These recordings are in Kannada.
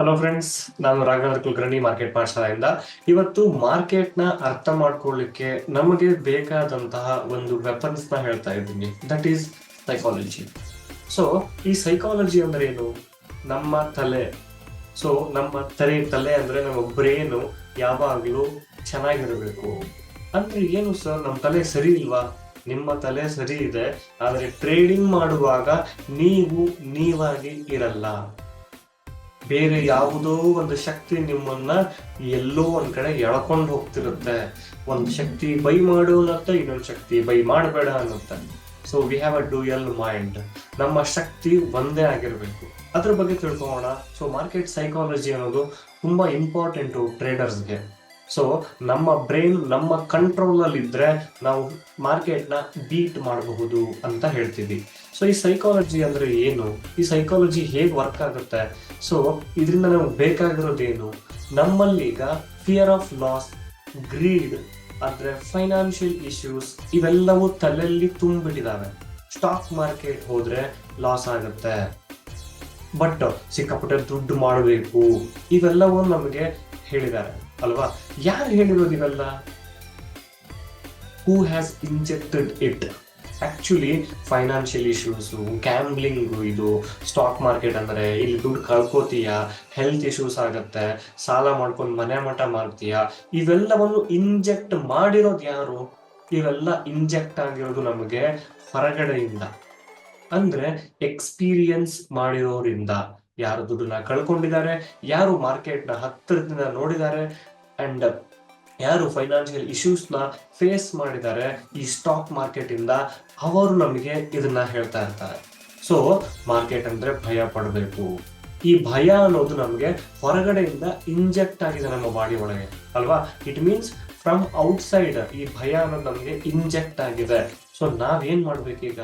ಹಲೋ ಫ್ರೆಂಡ್ಸ್ ನಾನು ರಾಘವೇಂದ್ರ ಕುಲಕರ್ಣಿ ಮಾರ್ಕೆಟ್ ಪಾಠಶಾಲೆಯಿಂದ ಇವತ್ತು ಮಾರ್ಕೆಟ್ನ ಅರ್ಥ ಮಾಡ್ಕೊಳ್ಳಿಕ್ಕೆ ನಮಗೆ ಬೇಕಾದಂತಹ ಒಂದು ವೆಪನ್ಸ್ನ ಹೇಳ್ತಾ ಇದ್ದೀನಿ. ದಟ್ ಈಸ್ ಸೈಕಾಲಜಿ ಸೊ ಈ ಸೈಕಾಲಜಿ ಅಂದ್ರೆ ಏನು ನಮ್ಮ ತಲೆ. ಸೊ ನಮ್ಮ ತಲೆ ತಲೆ ಅಂದ್ರೆ ನಮ್ಮ ಬ್ರೇನು ಯಾವಾಗಲೂ ಚೆನ್ನಾಗಿರಬೇಕು. ಅಂದ್ರೆ ಏನು ಸರ್ ನಮ್ಮ ತಲೆ ಸರಿ ಇಲ್ವಾ? ನಿಮ್ಮ ತಲೆ ಸರಿ ಇದೆ. ಆದರೆ ಟ್ರೇಡಿಂಗ್ ಮಾಡುವಾಗ ನೀವು ನೀವಾಗಿ ಇರಲ್ಲ. ಬೇರೆ ಯಾವುದೋ ಒಂದು ಶಕ್ತಿ ನಿಮ್ಮನ್ನ ಎಲ್ಲೋ ಒಂದ್ ಕಡೆ ಎಳ್ಕೊಂಡು ಹೋಗ್ತಿರುತ್ತೆ. ಒಂದು ಶಕ್ತಿ ಬೈ ಮಾಡು ಅನ್ನತ್ತೆ ಇನ್ನೊಂದು ಶಕ್ತಿ ಬೈ ಮಾಡಬೇಡ ಅನ್ನತ್ತೆ. So we have a dual mind ನಮ್ಮ ಶಕ್ತಿ ಒಂದೇ ಆಗಿರಬೇಕು. ಅದ್ರ ಬಗ್ಗೆ ತಿಳ್ಕೊಳ್ಳೋಣ ಸೊ ಮಾರ್ಕೆಟ್ ಸೈಕಾಲಜಿ ಅನ್ನೋದು ತುಂಬಾ ಇಂಪಾರ್ಟೆಂಟು ಟ್ರೇಡರ್ಸ್ಗೆ ಸೊ ನಮ್ಮ ಬ್ರೈನ್ ನಮ್ಮ ಕಂಟ್ರೋಲ್ ಅಲ್ಲಿ ಇದ್ರೆ ನಾವು ಮಾರ್ಕೆಟ್ನ ಬೀಟ್ ಮಾಡಬಹುದು ಅಂತ ಹೇಳ್ತೀವಿ. ಸೊ ಈ ಸೈಕಾಲಜಿ ಅಂದ್ರೆ ಏನು? ಈ ಸೈಕಾಲಜಿ ಹೇಗೆ ವರ್ಕ್ ಆಗುತ್ತೆ? ಸೊ ಇದರಿಂದ ನಮ್ಗೆ ಬೇಕಾಗಿರೋದೇನು ನಮ್ಮಲ್ಲಿ ಈಗ ಫಿಯರ್ ಆಫ್ ಲಾಸ್ ಗ್ರೀಡ್ ಅಂದ್ರೆ ಫೈನಾನ್ಷಿಯಲ್ ಇಶ್ಯೂಸ್ ಇವೆಲ್ಲವೂ ತಲೆಯಲ್ಲಿ ತುಂಬಿಟ್ಟಿದಾವೆ. ಸ್ಟಾಕ್ ಮಾರ್ಕೆಟ್ ಹೋದ್ರೆ ಲಾಸ್ ಆಗುತ್ತೆ. ಬಟ್ ಸಿಕ್ಕಾಪಟ್ಟೆ ದುಡ್ಡು ಮಾಡಬೇಕು. ಇವೆಲ್ಲವೂ ನಮಗೆ ಹೇಳಿದ್ದಾರೆ. ಅಲ್ವಾ? ಯಾರು ಹೇಳಿರೋದು ಇವೆಲ್ಲ? Who has injected it actually financial issues gambling ಇದು ಸ್ಟಾಕ್ ಮಾರ್ಕೆಟ್ ಅಂದರೆ ಇಲ್ಲಿ ದುಡ್ಡು ಕಳ್ಕೋತೀಯ? ಹೆಲ್ತ್ ಇಶ್ಯೂಸ್ ಆಗುತ್ತೆ. ಸಾಲ ಮಾಡ್ಕೊಂಡು ಮನೆ ಮಠ ಮಾಡ್ತೀಯ ಇವೆಲ್ಲವನ್ನು ಇಂಜೆಕ್ಟ್ ಮಾಡಿರೋದು ಯಾರು? ಇವೆಲ್ಲ ಇಂಜೆಕ್ಟ್ ಆಗಿರೋದು ನಮಗೆ ಹೊರಗಡೆಯಿಂದ. ಅಂದ್ರೆ ಎಕ್ಸ್ಪೀರಿಯನ್ಸ್ ಮಾಡಿರೋರಿಂದ. ಯಾರು ದುಡ್ಡನ್ನ ಕಳ್ಕೊಂಡಿದ್ದಾರೆ? ಯಾರು ಮಾರ್ಕೆಟ್ನ ಹತ್ತಿರದಿಂದ ನೋಡಿದ್ದಾರೆ? ಅಂಡ್ ಯಾರು ಫೈನಾನ್ಷಿಯಲ್ ಇಶ್ಯೂಸ್ನ ಫೇಸ್ ಮಾಡಿದ್ದಾರೆ ಈ ಸ್ಟಾಕ್ ಮಾರ್ಕೆಟ್ ಇಂದ, ಅವರು ನಮಗೆ ಇದನ್ನ ಹೇಳ್ತಾ ಇರ್ತಾರೆ. ಸೊ ಮಾರ್ಕೆಟ್ ಅಂದ್ರೆ ಭಯ ಪಡಬೇಕು. ಈ ಭಯ ಅನ್ನೋದು ನಮಗೆ ಹೊರಗಡೆಯಿಂದ ಇಂಜೆಕ್ಟ್ ಆಗಿದೆ ನಮ್ಮ ಬಾಡಿ ಒಳಗೆ, ಅಲ್ವಾ? ಇಟ್ ಮೀನ್ಸ್ ಫ್ರಮ್ ಔಟ್ಸೈಡ್ ಈ ಭಯ ಅನ್ನೋದು ನಮಗೆ ಇಂಜೆಕ್ಟ್ ಆಗಿದೆ. ಸೊ ನಾವೇನ್ ಮಾಡ್ಬೇಕೀಗ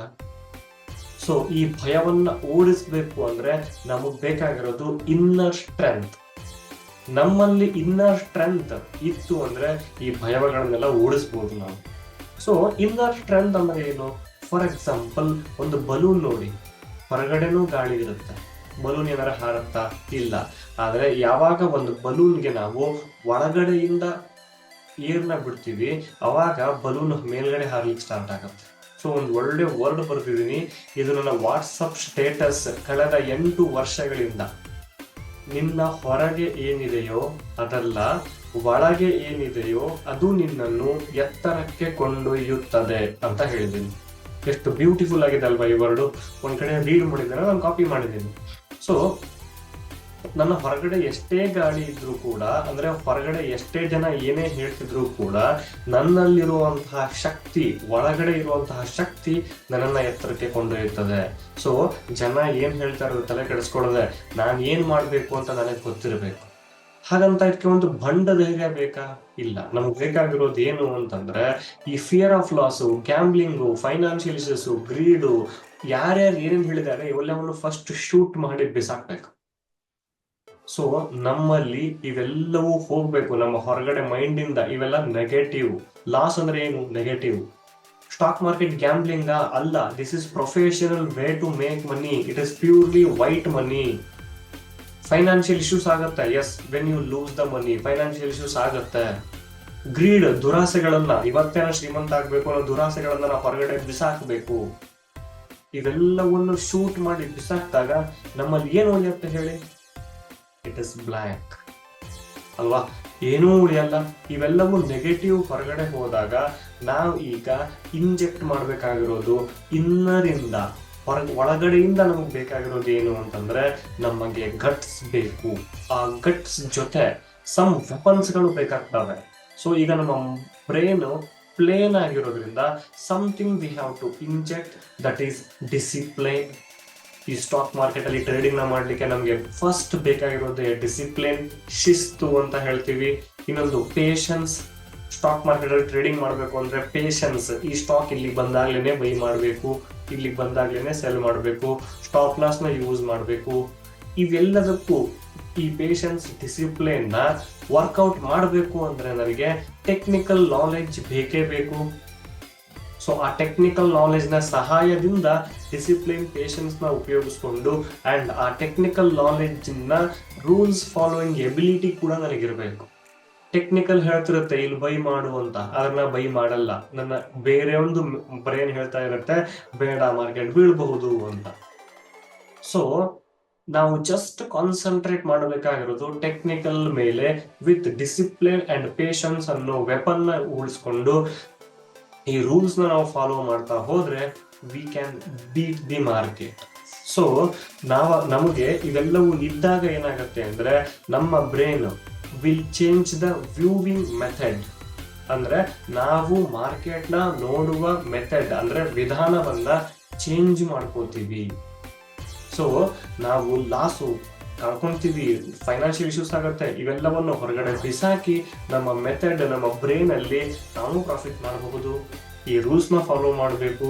ಸೊ ಈ ಭಯವನ್ನ ಓಡಿಸ್ಬೇಕು ಅಂದ್ರೆ ನಮಗ್ ಬೇಕಾಗಿರೋದು ಇನ್ನರ್ ಸ್ಟ್ರೆಂತ್ ನಮ್ಮಲ್ಲಿ ಇನ್ನರ್ ಸ್ಟ್ರೆಂತ್ ಇತ್ತು ಅಂದ್ರೆ ಈ ಭಯಗಳನ್ನೆಲ್ಲ ಓಡಿಸ್ಬೋದು ನಾವು. ಸೊ ಇನ್ನರ್ ಸ್ಟ್ರೆಂತ್ ಅಂದ್ರೆ ಏನು? ಫಾರ್ ಎಕ್ಸಾಂಪಲ್ ಒಂದು ಬಲೂನ್ ನೋಡಿ. ಹೊರಗಡೆನೂ ಗಾಳಿ ಇರುತ್ತೆ. ಬಲೂನ್ ಏನಾರ ಹಾರುತ್ತಾ? ಇಲ್ಲ. ಆದ್ರೆ ಯಾವಾಗ ಒಂದು ಬಲೂನ್ಗೆ ನಾವು ಒಳಗಡೆಯಿಂದ ಏರ್ನ ಬಿಡ್ತೀವಿ, ಅವಾಗ ಬಲೂನ್ ಮೇಲ್ಗಡೆ ಹಾರ್ಲಿಕ್ಕೆ ಸ್ಟಾರ್ಟ್ ಆಗುತ್ತೆ. ಸೊ ಒಂದು ಒಳ್ಳೆ ವರ್ಡ್ ಬರ್ತಿದ್ದೀನಿ ಇದು ನನ್ನ ವಾಟ್ಸಪ್ ಸ್ಟೇಟಸ್ ಕಳೆದ ಎಂಟು ವರ್ಷಗಳಿಂದ. ನಿನ್ನ ಹೊರಗೆ ಏನಿದೆಯೋ ಅದಲ್ಲ, ಒಳಗೆ ಏನಿದೆಯೋ ಅದು ನಿನ್ನನ್ನು ಎತ್ತರಕ್ಕೆ ಕೊಂಡೊಯ್ಯುತ್ತದೆ ಅಂತ ಹೇಳಿದ್ದೀನಿ. ಎಷ್ಟು ಬ್ಯೂಟಿಫುಲ್ ಆಗಿದೆ ಅಲ್ವಾ ಈ ವರ್ಡು ಒಂದ್ ಕಡೆ ರೀಡ್ ಮಾಡಿದ್ದೇನೆ ನಾನು ಕಾಪಿ ಮಾಡಿದ್ದೀನಿ. ಸೊ ನನ್ನ ಹೊರಗಡೆ ಎಷ್ಟೇ ಗಾಳಿ ಇದ್ರೂ ಕೂಡ, ಅಂದ್ರೆ ಹೊರಗಡೆ ಎಷ್ಟೇ ಜನ ಏನೇ ಹೇಳ್ತಿದ್ರು ಕೂಡ, ನನ್ನಲ್ಲಿರುವಂತಹ ಶಕ್ತಿ, ಒಳಗಡೆ ಇರುವಂತಹ ಶಕ್ತಿ ನನ್ನನ್ನ ಎತ್ತರಕ್ಕೆ ಕೊಂಡೊಯ್ಯುತ್ತದೆ. ಸೊ ಜನ ಏನ್ ಹೇಳ್ತಾರೋ ತಲೆ ಕೆಡಿಸ್ಕೊಳ್ಳದೆ, ನಾನ್ ಏನ್ ಮಾಡ್ಬೇಕು ಅಂತ ನನಗೆ ಗೊತ್ತಿರಬೇಕು. ಹಾಗಂತ ಇದಕ್ಕೆ ಒಂದು ಬಂಡ ಧೈರ್ಯ ಬೇಕಾ? ಇಲ್ಲ. ನಮ್ಗೆ ಬೇಕಾಗಿರೋದು ಏನು ಅಂತಂದ್ರೆ, ಈ fear of loss gambling financial greed ಯಾರ್ಯಾರು ಏನೇನು ಹೇಳಿದ್ದಾರೆ ಇವೆಲ್ಲವನ್ನು ಫಸ್ಟ್ ಶೂಟ್ ಮಾಡಿ ಬಿಸಾಕ್ಬೇಕು. ಸೊ ನಮ್ಮಲ್ಲಿ ಇವೆಲ್ಲವೂ ಹೋಗ್ಬೇಕು, ನಮ್ಮ ಹೊರಗಡೆ ಮೈಂಡ್ ಇಂದ ಇವೆಲ್ಲ ನೆಗೆಟಿವ್ ಲಾಸ್ ಅಂದ್ರೆ ಏನು? ನೆಗೆಟಿವ್ ಸ್ಟಾಕ್ ಮಾರ್ಕೆಟ್ ಗ್ಯಾಂಬ್ಲಿಂಗ್ ಅಲ್ಲ this is professional way to make money it is purely white money financial issues ಆಗುತ್ತೆ. Yes when you lose the money financial issues ಆಗುತ್ತೆ. ಗ್ರೀಡ್ ದುರಾಸೆಗಳನ್ನ. ಇವತ್ತೇನ ಶ್ರೀಮಂತ ಆಗ್ಬೇಕು ಅನ್ನೋ ದುರಾಸೆಗಳನ್ನ ನಾವು ಹೊರಗಡೆ ಬಿಸಾಕಬೇಕು. ಇವೆಲ್ಲವನ್ನು ಶೂಟ್ ಮಾಡಿ ಬಿಸಾಕ್ದಾಗ ನಮ್ಮಲ್ಲಿ ಏನು ಉಳಿಯುತ್ತೆ ಹೇಳಿ? ಇಟ್ ಇಸ್ ಬ್ಲ್ಯಾಂಕ್ ಅಲ್ವಾ? ಏನೂ ಉಳಿಯಲ್ಲ. ಇವೆಲ್ಲವೂ ನೆಗೆಟಿವ್ ಹೊರಗಡೆ ಹೋದಾಗ ನಾವು ಈಗ ಇಂಜೆಕ್ಟ್ ಮಾಡಬೇಕಾಗಿರೋದು ಇನ್ನರಿಂದ. ಹೊರ, ಒಳಗಡೆಯಿಂದ ನಮಗೆ ಬೇಕಾಗಿರೋದು ಏನು ಅಂತಂದ್ರೆ ನಮಗೆ ಗಟ್ಸ್ ಬೇಕು. ಆ ಗಟ್ಸ್ ಜೊತೆ ಸಮ್ ವೆಪನ್ಸ್ಗಳು ಬೇಕಾಗ್ತವೆ. ಸೊ ಈಗ ನಮ್ಮ ಬ್ರೈನ್ ಪ್ಲೇನ್ ಆಗಿರೋದ್ರಿಂದ something we have to inject that is discipline ಈ ಸ್ಟಾಕ್ ಮಾರ್ಕೆಟ್ ಅಲ್ಲಿ ಟ್ರೇಡಿಂಗ್ನ ಮಾಡ್ಲಿಕ್ಕೆ ನಮಗೆ ಫಸ್ಟ್ ಬೇಕಾಗಿರೋದೇ ಡಿಸಿಪ್ಲಿನ್ ಶಿಸ್ತು ಅಂತ ಹೇಳ್ತೀವಿ. ಇನ್ನೊಂದು ಪೇಷನ್ಸ್ ಸ್ಟಾಕ್ ಮಾರ್ಕೆಟ್ ಅಲ್ಲಿ ಟ್ರೇಡಿಂಗ್ ಮಾಡಬೇಕು ಅಂದ್ರೆ ಪೇಷನ್ಸ್ ಈ ಸ್ಟಾಕ್ ಇಲ್ಲಿ ಬಂದಾಗ್ಲೇನೆ ಬೈ ಮಾಡಬೇಕು ಇಲ್ಲಿ ಬಂದಾಗ್ಲೇನೆ ಸೆಲ್ ಮಾಡಬೇಕು ಸ್ಟಾಪ್ ಲಾಸ್ನ ಯೂಸ್ ಮಾಡಬೇಕು. ಇವೆಲ್ಲದಕ್ಕೂ ಈ ಪೇಷನ್ಸ್ ಡಿಸಿಪ್ಲಿನ್ನ ವರ್ಕೌಟ್ ಮಾಡಬೇಕು ಅಂದ್ರೆ ನನಗೆ ಟೆಕ್ನಿಕಲ್ ನಾಲೆಡ್ಜ್ ಬೇಕೇ ಬೇಕು. ಸೊ ಆ ಟೆಕ್ನಿಕಲ್ ನಾಲೆಜ್ನ ಸಹಾಯದಿಂದ ಡಿಸಿಪ್ಲಿನ್ ಪೇಷನ್ಸ್ನ ಉಪಯೋಗಿಸ್ಕೊಂಡು ಆ್ಯಂಡ್ ಆ ಟೆಕ್ನಿಕಲ್ ನಾಲೆಜ್ನ ರೂಲ್ಸ್ ಫಾಲೋಯಿಂಗ್ ಎಬಿಲಿಟಿ ಕೂಡ ನನಗಿರಬೇಕು. ಟೆಕ್ನಿಕಲ್ ಹೇಳ್ತಿರುತ್ತೆ, ಇಲ್ಲಿ ಬೈ ಮಾಡು ಅಂತ. ಅದನ್ನ ಬೈ ಮಾಡಲ್ಲ. ನನ್ನ ಬೇರೆ ಒಂದು ಬ್ರೈನ್ ಹೇಳ್ತಾ ಇರುತ್ತೆ, ಬೇಡ ಮಾರ್ಕೆಟ್ ಬೀಳಬಹುದು ಅಂತ. ಸೊ ನಾವು ಜಸ್ಟ್ ಕಾನ್ಸಂಟ್ರೇಟ್ ಮಾಡಬೇಕಾಗಿರೋದು ಟೆಕ್ನಿಕಲ್ ಮೇಲೆ ವಿತ್ ಡಿಸಿಪ್ಲಿನ್ ಅಂಡ್ ಪೇಷನ್ಸ್ ಅನ್ನೋ ವೆಪನ್ನ ಉಳಿಸ್ಕೊಂಡು ಈ ರೂಲ್ಸ್ನ ನಾವು ಫಾಲೋ ಮಾಡ್ತಾ ಹೋದ್ರೆ we can beat the market so ನಾವ, ನಮಗೆ ಇವೆಲ್ಲವೂ ಇದ್ದಾಗ ಏನಾಗುತ್ತೆ ಅಂದ್ರೆ, ನಮ್ಮ brain will change the viewing method ಅಂದ್ರೆ, ನಾವು ಮಾರ್ಕೆಟ್ನ ನೋಡುವ ಮೆಥಡ್ ಅಂದ್ರೆ ವಿಧಾನವನ್ನ ಚೇಂಜ್ ಮಾಡ್ಕೋತೀವಿ. ಸೊ ನಾವು ಲಾಸು ಕಳ್ಕೊಂತೀವಿ ಫೈನಾನ್ಷಿಯಲ್ ಇಶ್ಯೂಸ್ ಆಗುತ್ತೆ, ಇವೆಲ್ಲವನ್ನು ಹೊರಗಡೆ ಬಿಸಾಕಿ ನಮ್ಮ ಮೆಥಡ್ ನಮ್ಮ ಬ್ರೈನ್ ಅಲ್ಲಿ ನಾವು ಪ್ರಾಫಿಟ್ ಮಾಡಬಹುದು. ಈ ರೂಲ್ಸ್ನ ಫಾಲೋ ಮಾಡಬೇಕು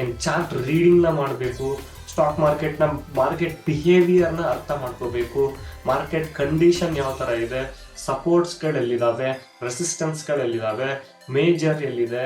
ಅಂಡ್ ಚಾರ್ಟ್ ರೀಡಿಂಗ್ನ ಮಾಡಬೇಕು ಸ್ಟಾಕ್ ಮಾರ್ಕೆಟ್ನ ಮಾರ್ಕೆಟ್ ಬಿಹೇವಿಯರ್ನ ಅರ್ಥ ಮಾಡ್ಕೋಬೇಕು. ಮಾರ್ಕೆಟ್ ಕಂಡೀಷನ್ ಯಾವ ತರ ಇದೆ ಸಪೋರ್ಟ್ಸ್ ಎಲ್ಲಿದಾವೆ ರೆಸಿಸ್ಟೆನ್ಸ್ ಎಲ್ಲಿದಾವೆ ಮೇಜರ್ ಎಲ್ಲಿದೆ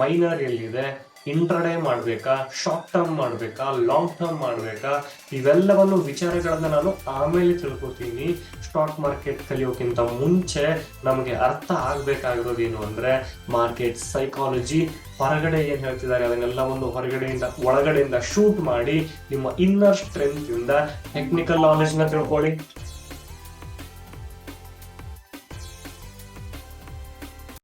ಮೈನರ್ ಎಲ್ಲಿದೆ ಇಂಟ್ರಡೇ ಮಾಡಬೇಕಾ? ಶಾರ್ಟ್ ಟರ್ಮ್ ಮಾಡಬೇಕಾ? ಲಾಂಗ್ ಟರ್ಮ್ ಮಾಡಬೇಕಾ? ಇವೆಲ್ಲವನ್ನು ವಿಚಾರಗಳನ್ನ ನಾನು ಆಮೇಲೆ ತಿಳ್ಕೊತೀನಿ. ಸ್ಟಾಕ್ ಮಾರ್ಕೆಟ್ ಕಲಿಯೋಕ್ಕಿಂತ ಮುಂಚೆ ನಮಗೆ ಅರ್ಥ ಆಗಬೇಕಾಗಿರೋದೇನು ಅಂದರೆ ಮಾರ್ಕೆಟ್ ಸೈಕಾಲಜಿ ಹೊರಗಡೆ ಏನು ಹೇಳ್ತಿದ್ದಾರೆ? ಅದನ್ನೆಲ್ಲ ಒಂದು ಹೊರಗಡೆಯಿಂದ, ಒಳಗಡೆಯಿಂದ ಶೂಟ್ ಮಾಡಿ ನಿಮ್ಮ ಇನ್ನರ್ ಸ್ಟ್ರೆಂತ್ ಇಂದ ಟೆಕ್ನಿಕಲ್ ನಾಲೆಜ್ನ ತಿಳ್ಕೊಳ್ಳಿ.